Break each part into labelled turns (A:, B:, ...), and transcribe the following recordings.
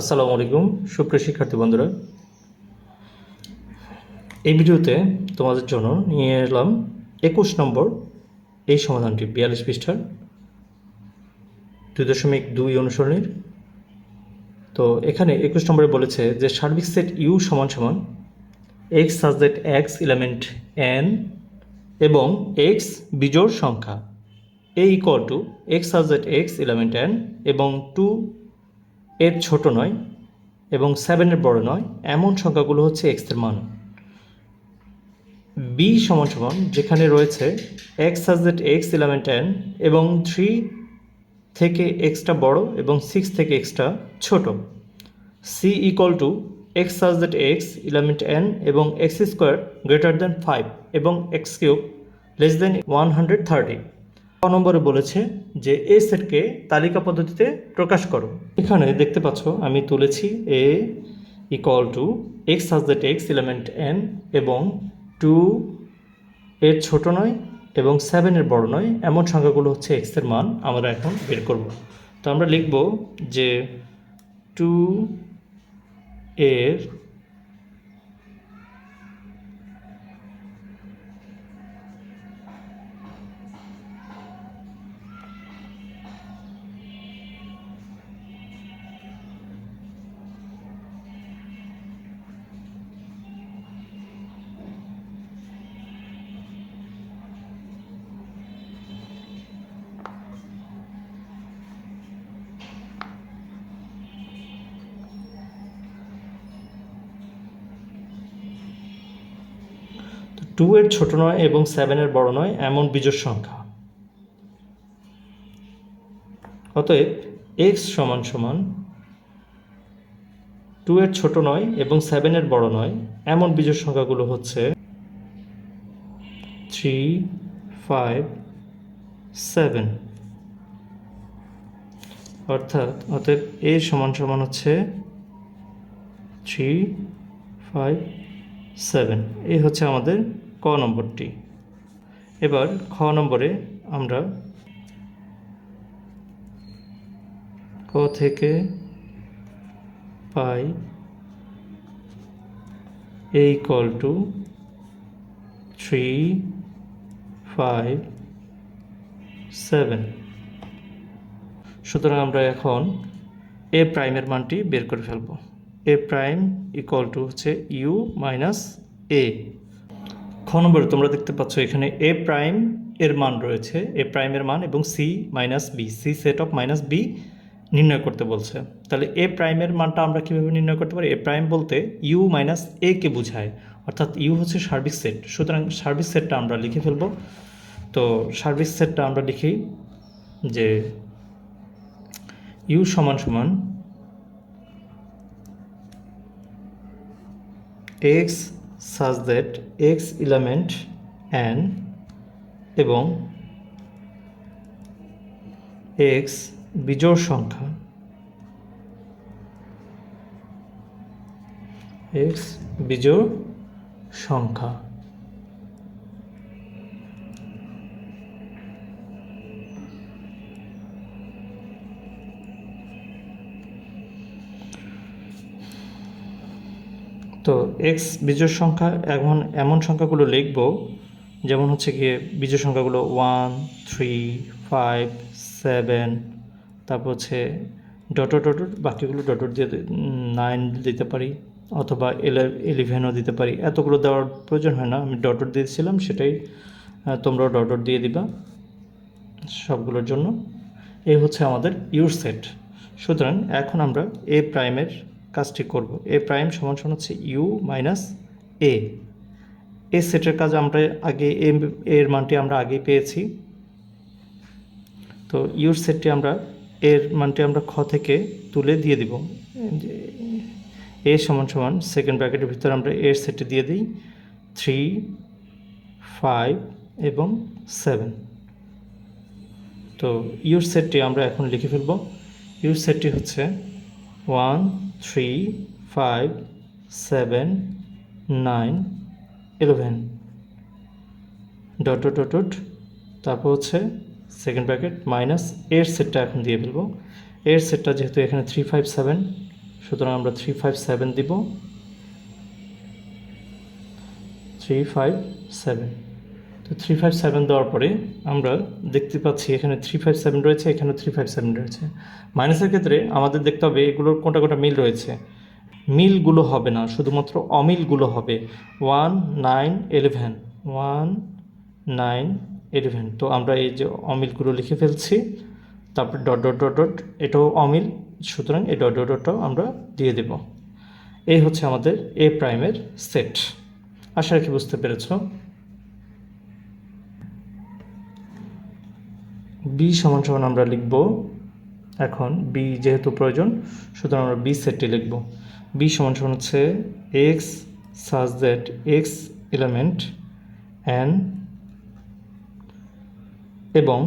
A: আসসালামু আলাইকুম। সুপ্রিয় শিক্ষার্থী বন্ধুরা, এই ভিডিওতে তোমাদের জন্য নিয়ে এলাম একুশ নম্বর এই সমাধানটি বিয়াল্লিশ পৃষ্ঠার দুই দশমিক দুই অনুসরণের। তো এখানে একুশ নম্বরে বলেছে যে সার্বিক সেট ইউ সমান সমান X such that X element N এবং এক্স বিজোড় সংখ্যা। A equal to X such that X element N এবং টু এর ছোট নয় এবং সেভেনের বড় নয়, এমন সংখ্যাগুলো হচ্ছে এক্সের মান। বি সমান সমান, যেখানে রয়েছে X such that X element N এবং থ্রি থেকে এক্সটা বড় এবং সিক্স থেকে এক্সটা ছোট। C equal to X such that X element N এবং X square greater than five এবং X cube less than one hundred thirty ক নম্বরে বলেছে যে এ সেটকে তালিকা পদ্ধতিতে প্রকাশ করো। এখানে দেখতে পাচ্ছ, আমি তুলেছি A equal to X such that X element N এবং টু এর ছোট নয় এবং সেভেনের বড় নয়। এমন সংখ্যাগুলো হচ্ছে এক্সের মান, আমরা এখন বের করব। তো আমরা লিখব যে টু এর টু এর ছোট নয় এবং সেভেনের বড় নয়, এমন বিজোড় সংখ্যা। অতএব এক্স সমান সমান টু এর ছোট নয় এবং সেভেনের বড় নয়, এমন বিজোড় সংখ্যাগুলো হচ্ছে থ্রি ফাইভ সেভেন অর্থাৎ, অতএব এ সমান সমান হচ্ছে থ্রি ফাইভ সেভেন এই হচ্ছে আমাদের ক নম্বরটি। এবার খ নম্বরে আমরা ক থেকে পাই A equal to three five seven সুতরাং আমরা এখন এ প্রাইমের মানটি বের করে ফেলব। এ প্রাইম ইকুয়াল টু হচ্ছে ইউ মাইনাস এ খ নম্বরে তোমরা দেখতে পাচ্ছ, এখানে এ প্রাইম এর মান রয়েছে, এ প্রাইমের মান এবং C minus B. C set of minus B নির্ণয় করতে বলছে। তাহলে এ প্রাইমের মানটা আমরা কীভাবে নির্ণয় করতে পারি? এ প্রাইম বলতে ইউ মাইনাস এ কে বোঝায়, অর্থাৎ ইউ হচ্ছে সার্ভিস সেট। সুতরাং সার্ভিস সেটটা আমরা লিখে ফেলব। তো সার্ভিস সেটটা আমরা লিখি যে ইউ সমান সমান x such that x element n এবং x বিজোড় সংখ্যা x বিজোড় সংখ্যা তো এক্স বিজোড় সংখ্যা এমন এমন সংখ্যাগুলো লিখব, যেমন হচ্ছে গিয়ে বিজোড় সংখ্যাগুলো ওয়ান থ্রি ফাইভ সেভেন তারপর হচ্ছে ডটর ডটর বাকিগুলো ডটর দিয়ে নাইন দিতে পারি, অথবা ইলেভেনও দিতে পারি। এতগুলো দেওয়ার প্রয়োজন হয় না, আমি ডটর দিয়েছিলাম, সেটাই তোমরাও ডটর দিয়ে দিবা সবগুলোর জন্য। এই হচ্ছে আমাদের ইউর সেট সুতরাং এখন আমরা এ প্রাইমের কাজটি করব। এ প্রাইম সমান সমান হচ্ছে ইউ মাইনাস এ। এ সেটের কাজ আমরা আগে এ, এর মানটি আমরা আগেই পেয়েছি। তো ইউর সেটটি আমরা এর মানটি আমরা খ থেকে তুলে দিয়ে দিব। এ সমান সমান সেকেন্ড ব্র্যাকেটের ভিতরে আমরা এর সেটটি দিয়ে দিই। থ্রি, ফাইভ এবং সেভেন। তো ইউর সেটটি আমরা এখন লিখে ফেলব। ইউর সেটটি হচ্ছে one, three, five, seven, nine, eleven. Dot dot dot তারপর হচ্ছে সেকেন্ড ব্র্যাকেট মাইনাস এর সেটটা এখন দিয়ে ফেলব। এর সেটটা যেহেতু এখানে থ্রি, ফাইভ, সেভেন, সুতরাং আমরা থ্রি, ফাইভ, সেভেন দিব। Three, five, seven. তো থ্রি ফাইভ সেভেন দেওয়ার পরে আমরা দেখতে পাচ্ছি এখানে থ্রি ফাইভ সেভেন রয়েছে এখানে থ্রি ফাইভ সেভেন রয়েছে। মাইনাসের ক্ষেত্রে আমাদের দেখতে হবে এগুলোর কোনটা কোনটা মিল রয়েছে। মিলগুলো হবে না, শুধুমাত্র অমিলগুলো হবে। One nine eleven one nine eleven তো আমরা এই যে অমিলগুলো লিখে ফেলছি, তারপর ডট ডট ডট ডট এটাও অমিল, সুতরাং এই ডট ডট ডটটাও আমরা দিয়ে দেব। এই হচ্ছে আমাদের এ প্রাইমের সেট আশা রাখি বুঝতে পেরেছ। বি সমান সমান আমরা লিখব এখন বি যেহেতু প্রয়োজন, সুতরাং আমরা বি সেটটি লিখব। বি সমান সমান হচ্ছে X such that X element N এবং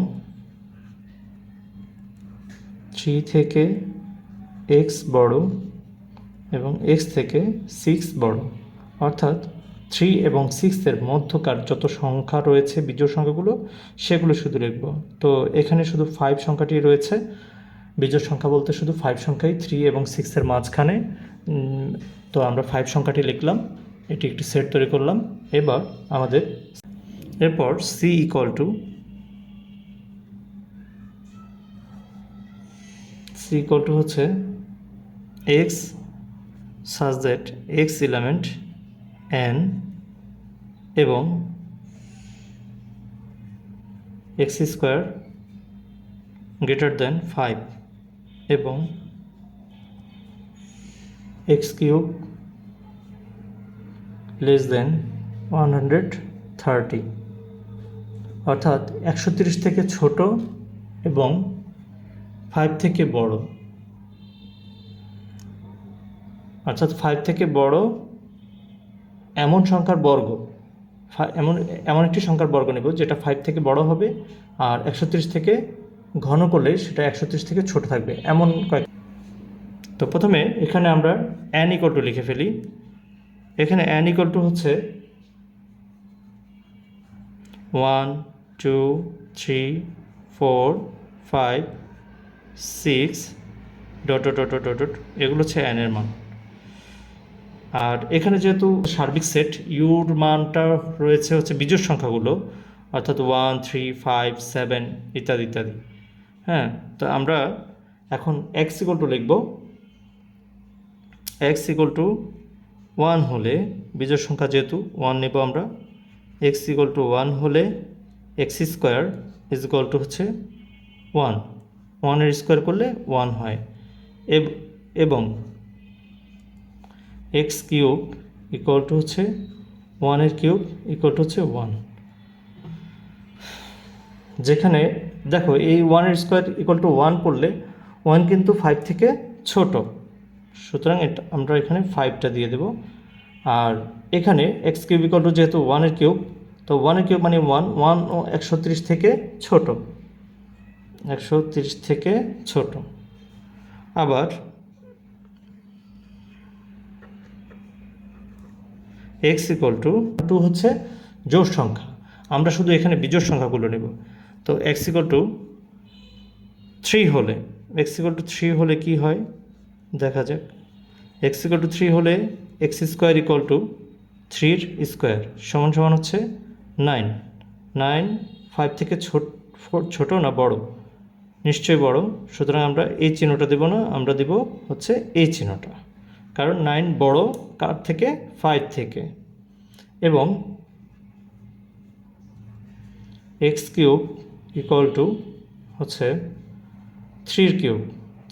A: থ্রি থেকে এক্স বড় এবং এক্স থেকে সিক্স বড়। অর্থাৎ থ্রি এবং সিক্সের মধ্যকার যত সংখ্যা রয়েছে, বিজোড় সংখ্যাগুলো, সেগুলো শুধু লিখব। তো এখানে শুধু ফাইভ সংখ্যাটি রয়েছে। বিজোড় সংখ্যা বলতে শুধু ফাইভ সংখ্যাই থ্রি এবং সিক্সের মাঝখানে। তো আমরা ফাইভ সংখ্যাটি লিখলাম। এটি একটি সেট তৈরি করলাম। এবার আমাদের, এরপর C equal to C equal to হচ্ছে X such that X element N এবং X square greater than five এবং X cube less than one hundred thirty. অর্থাৎ একশো তিরিশ থেকে ছোট এবং ফাইভ থেকে বড়। অর্থাৎ ফাইভ থেকে বড় এমন সংখ্যার বর্গ এমন এমন একটি সংখ্যার বর্গ নেব যেটা ফাইভ থেকে বড় হবে আর একশো থেকে ঘন করলে সেটা একশো থেকে ছোট থাকবে। এমন কয়েক তো প্রথমে এখানে আমরা অ্যান ইকল টু লিখে ফেলি। এখানে অ্যান ইকল টু হচ্ছে one two three four five six dot dot dot dot এগুলো হচ্ছে অ্যানের মান। আর এখানে যেহেতু সার্বিক সেট, ইউর মানটা রয়েছে হচ্ছে বিজোড় সংখ্যাগুলো, অর্থাৎ ওয়ান থ্রি ফাইভ সেভেন ইত্যাদি ইত্যাদি। হ্যাঁ তো আমরা এখন এক্স ইকুয়াল টু লিখব। এক্স ইকুয়াল টু ওয়ান হলে বিজোড় সংখ্যা যেহেতু ওয়ান নেব আমরা এক্স ইকুয়াল টু ওয়ান হলে X square is equal to হচ্ছে ওয়ান ওয়ানের স্কোয়ার করলে ওয়ান হয়। এবং এক্স কিউব ইকুয়াল টু হচ্ছে ওয়ানের কিউব ইকুয়াল টু হচ্ছে ওয়ান যেখানে দেখো এই ওয়ানের স্কোয়ার ইকুয়াল টু ওয়ান করলে ওয়ান কিন্তু ফাইভ থেকে ছোট। সুতরাং এটা, আমরা এখানে ফাইভটা দিয়ে দেব। আর এখানে এক্স কিউব ইকুয়াল টু যেহেতু ওয়ানের কিউব, তো ওয়ানের কিউব মানে ওয়ান ওয়ান ও একশো তিরিশ থেকে ছোট। একশো তিরিশ থেকে ছোট। আবার এক্স ইকুয়াল টু টু হচ্ছে জোড় সংখ্যা। আমরা শুধু এখানে বিজোড় সংখ্যাগুলো নেব। তো এক্স ইকুয়াল টু থ্রি হলে এক্স ইকুয়াল টু থ্রি হলে কি হয়? দেখা যাক। এক্স ইকুয়াল টু থ্রি হলে এক্স স্কোয়ার ইকুয়াল টু থ্রির স্কোয়ার সমান সমান হচ্ছে নাইন নাইন ফাইভ থেকে ছোট ছোট না বড়? নিশ্চয়ই বড়। সুতরাং আমরা এই চিহ্নটা দেব না, আমরা দেব হচ্ছে এই চিহ্নটা। কারণ নাইন বড়, কার থেকে? ফাইভ থেকে। এবং এক্স কিউব ইকুয়াল টু হচ্ছে থ্রির cube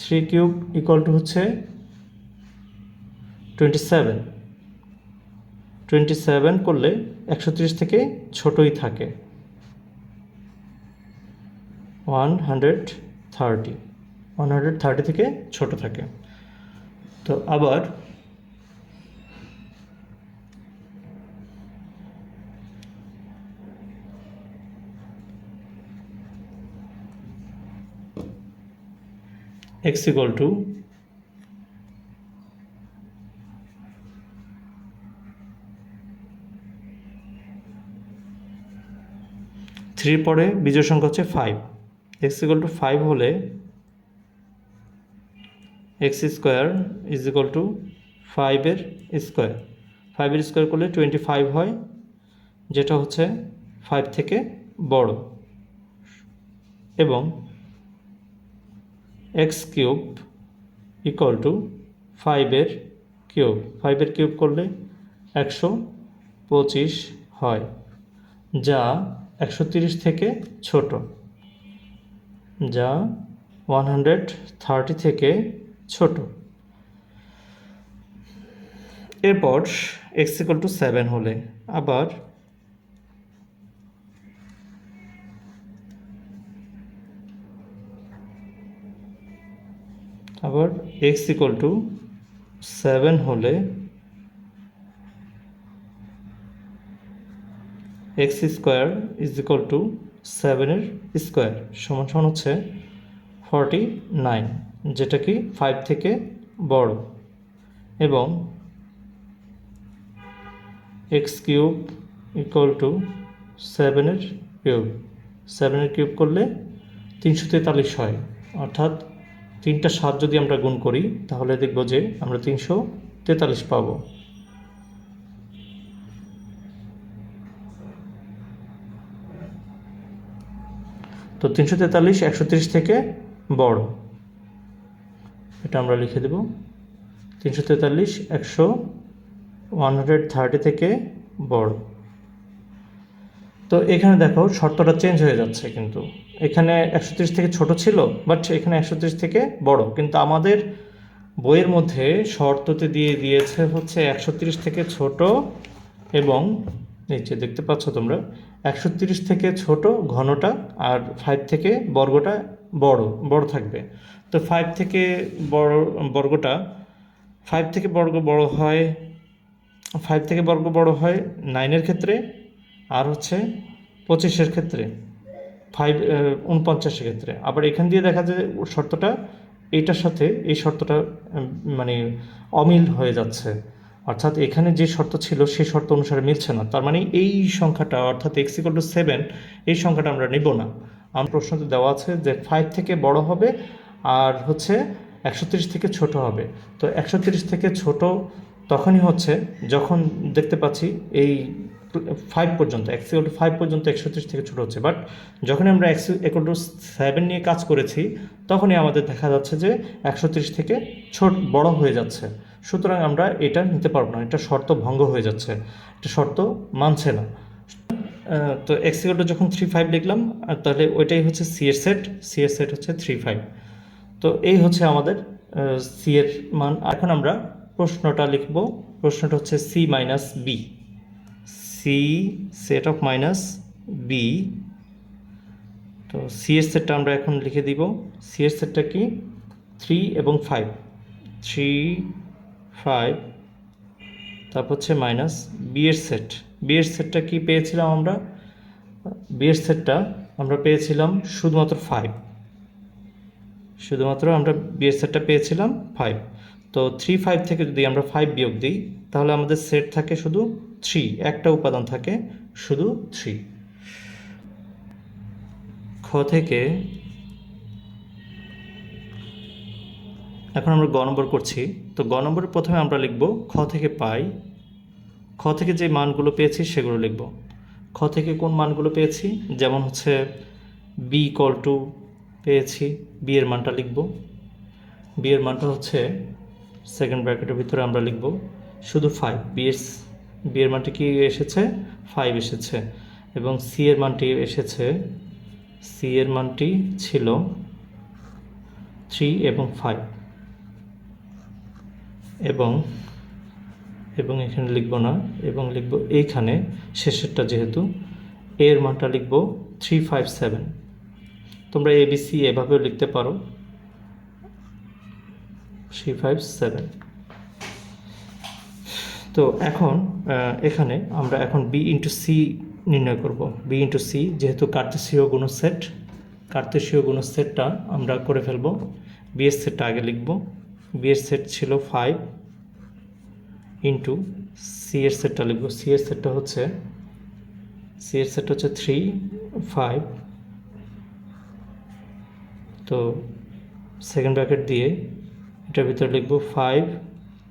A: three cube equal to হচ্ছে টোয়েন্টি সেভেন টোয়েন্টি সেভেন করলে একশো তিরিশ থেকে ছোটই থাকে। One hundred thirty one hundred thirty থেকে ছোট থাকে। তো আবার x equal to থ্রির পরে বিজয় সংখ্যা হচ্ছে five X equal to five হলে X square is equal to ফাইভের স্কোয়ার ফাইভের স্কোয়ার করলে টোয়েন্টি ফাইভ হয়, যেটা হচ্ছে ফাইভ থেকে বড়। এবং এক্স কিউব ইকুয়াল টু ফাইভের কিউব ফাইভের কিউব করলে একশো পঁচিশ হয়, যা একশো তিরিশ থেকে ছোট, যা ওয়ান হান্ড্রেড থার্টি থেকে ছোট। এরপর এক্স ইকুয়াল টু সেভেন হলে আবার আবার এক্স ইকুয়াল টু সেভেন হলে X square is equal to সেভেনের স্কোয়ার সমান সমান হচ্ছে ফর্টি নাইন যেটা কি ফাইভ থেকে বড় এবং এক্স কিউব ইকুয়াল টু সেভেনের কিউব সেভেনের কিউব করলে তিনশো তেতাল্লিশ হয়। অর্থাৎ তিনটা সাত যদি আমরা গুণ করি, তাহলে দেখব যে আমরা তিনশো তেতাল্লিশ পাবো। তো তিনশো তেতাল্লিশ একশো থেকে বড়। এটা আমরা লিখে দেব। তিনশো তেতাল্লিশ, একশো ওয়ান হান্ড্রেড থার্টি থেকে বড়। তো এখানে দেখো শর্তটা চেঞ্জ হয়ে যাচ্ছে কিন্তু। এখানে একশো তিরিশ থেকে ছোট ছিল বাট এখানে একশো তিরিশ থেকে বড়। কিন্তু আমাদের বইয়ের মধ্যে শর্ততে দিয়ে দিয়েছে হচ্ছে একশো তিরিশ থেকে ছোট এবং নিচে দেখতে পাচ্ছ তোমরা, একশো তিরিশ থেকে ছোট ঘনটা আর ফাইভ থেকে বর্গটা বড় বড় থাকবে। তো ফাইভ থেকে বড়, বর্গটা ফাইভ থেকে বর্গ বড় হয় ফাইভ থেকে বর্গ বড় হয় নাইনের ক্ষেত্রে আর হচ্ছে পঁচিশের ক্ষেত্রে ফাইভ উনপঞ্চাশের ক্ষেত্রে। আবার এখান দিয়ে দেখা যায় শর্তটা, এইটার সাথে এই শর্তটা মানে অমিল হয়ে যাচ্ছে। অর্থাৎ এখানে যে শর্ত ছিল সেই শর্ত অনুসারে মিলছে না। তার মানে এই সংখ্যাটা, অর্থাৎ এক্স টু সেভেন এই সংখ্যাটা আমরা নিব না। আমার প্রশ্নতে দেওয়া আছে যে ফাইভ থেকে বড় হবে আর হচ্ছে একশো থেকে ছোট হবে। তো একশো থেকে ছোট তখনই হচ্ছে যখন দেখতে পাচ্ছি এই ফাইভ পর্যন্ত এক্স ইকুয়াল টু ফাইভ পর্যন্ত একশো তিরিশ থেকে ছোটো হচ্ছে। বাট যখন আমরা এক্স ইকুয়াল টু সেভেন নিয়ে কাজ করেছি, তখনই আমাদের দেখা যাচ্ছে যে একশো তিরিশ থেকে ছোট, বড় হয়ে যাচ্ছে। সুতরাং আমরা এটা নিতে পারব না, এটা শর্ত ভঙ্গ হয়ে যাচ্ছে। এটা শর্ত মানছে না। তো এক্স ইকুয়াল টু যখন থ্রি ফাইভ লিখলাম তাহলে ওইটাই হচ্ছে সি এর সেট সি এর সেট হচ্ছে থ্রি ফাইভ তো এই হচ্ছে আমাদের সি এর মান। এখন আমরা প্রশ্নটা লিখব। প্রশ্নটা হচ্ছে C minus B C set of minus B তো সি এর সেটটা আমরা এখন লিখে দিব। সি এর সেটটা কি? থ্রি এবং ফাইভ থ্রি ফাইভ তারপর হচ্ছে মাইনাস বি এর সেট বি এর সেটটা কি পেয়েছিলাম আমরা? বি এর সেটটা আমরা পেয়েছিলাম শুধুমাত্র ফাইভ শুধুমাত্র আমরা বি এর সেটটা পেয়েছিলাম ফাইভ তো থ্রি ফাইভ থেকে যদি আমরা ফাইভ বিয়োগ দিই, তাহলে আমাদের সেট থাকে শুধু থ্রি একটা উপাদান থাকে শুধু থ্রি খ থেকে এখন আমরা গ নম্বর করছি। তো গ নম্বরে প্রথমে আমরা লিখব খ থেকে পাই। খ থেকে যে মানগুলো পেয়েছি সেগুলো লিখব। খ থেকে কোন মানগুলো পেয়েছি? যেমন হচ্ছে বি কল টু পেয়েছি বি এর মানটা লিখব। বি এর মানটা হচ্ছে সেকেন্ড ব্র্যাকেটের ভিতরে আমরা লিখব। শুধু ফাইভ বি এর বি এর মানটি কি এসেছে? ফাইভ এসেছে। এবং সি এর মানটি এসেছে সি এর মানটি ছিল থ্রি এবং ফাইভ এবং এবং এখানে লিখব না, এবং লিখব এইখানে শেষেরটা যেহেতু, এর মানটা লিখব থ্রি ফাইভ সেভেন তোমরা এবিসি এভাবেও লিখতে পারো। থ্রি ফাইভ সেভেন তো এখন এখানে আমরা এখন বি ইন্টু সি নির্ণয় করব। বি ইন্টু সি যেহেতু কার্তেশীয় গুণসেট গুণ সেটটা আমরা করে ফেলব। বি সেটটা আগে লিখব। বি এর সেট ছিল ফাইভ ইন্টু সি সেটটা লিখব। সি সেটটা হচ্ছে সি এর সেট হচ্ছে থ্রি ফাইভ তো সেকেন্ড ব্র্যাকেট দিয়ে এটা এটার ভিতরে লিখব ফাইভ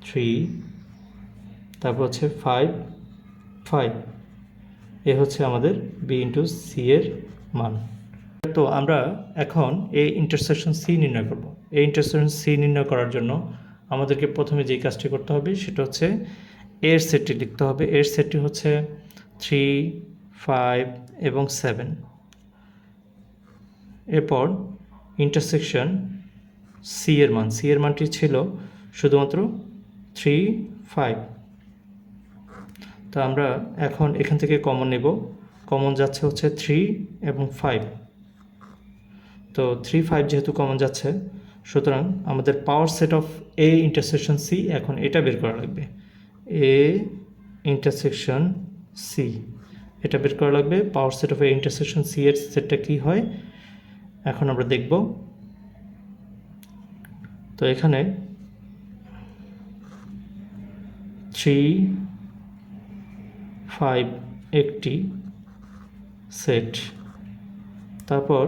A: থ্রি তারপর হচ্ছে ফাইভ ফাইভ এ হচ্ছে আমাদের বি ইন্টু সি এর মান। তো আমরা এখন এই ইন্টারসেকশন সি নির্ণয় করব। এই ইন্টারসেকশন সি নির্ণয় করার জন্য আমাদেরকে প্রথমে যেই কাজটি করতে হবে সেটা হচ্ছে এর সেটটি লিখতে হবে। এর সেটটি হচ্ছে থ্রি ফাইভ এবং সেভেন এরপর ইন্টারসেকশন সি এর মান। সি এর মানটি ছিল শুধুমাত্র থ্রি ফাইভ তো আমরা এখন এখান থেকে কমন নেব। কমন যাচ্ছে হচ্ছে থ্রি এবং ফাইভ তো থ্রি ফাইভ যেহেতু কমন যাচ্ছে সুতরাং আমাদের power set of A intersection C এখন এটা বের করা লাগবে। এ ইন্টারসেকশন সি এটা বের করা লাগবে। Power set of A intersection C এর সেটটা কী হয়? এখন আমরা দেখব। তো এখানে থ্রি ফাইভ একটি সেট তারপর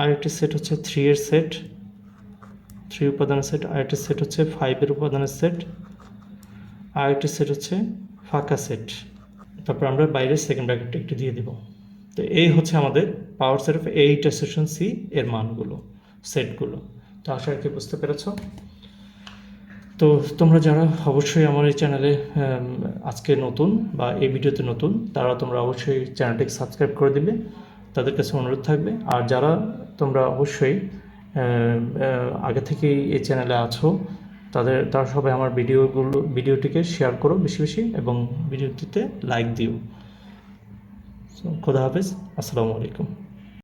A: আরেকটি সেট হচ্ছে থ্রি এর সেট থ্রি উপাদানের সেট, আরেকটি সেট হচ্ছে ফাইভের উপাদানের সেট, আরেকটি সেট হচ্ছে ফাঁকা সেট। তারপর আমরা বাইরে সেকেন্ড ব্র্যাকেটটা একটু দিয়ে দেব। তো এই হচ্ছে আমাদের পাওয়ার সেট অফ এই ইন্টারসেকশন সি এর মানগুলো, সেটগুলো। তো আশা রাখি বুঝতে পেরেছ। তো তোমরা যারা অবশ্যই আমার এই চ্যানেলে আজকে নতুন বা এই ভিডিওতে নতুন, তারা তোমরা অবশ্যই চ্যানেলটিকে সাবস্ক্রাইব করে দিবে। তাদের কাছে অনুরোধ থাকবে। আর যারা তোমরা অবশ্যই আগে থেকেই এই চ্যানেলে আছো, তাদের, তারা সবাই আমার ভিডিওগুলো, ভিডিওটিকে শেয়ার করো বেশি বেশি এবং ভিডিওটিতে লাইক দিও। খোদা হাফেজ, আসসালামু আলাইকুম।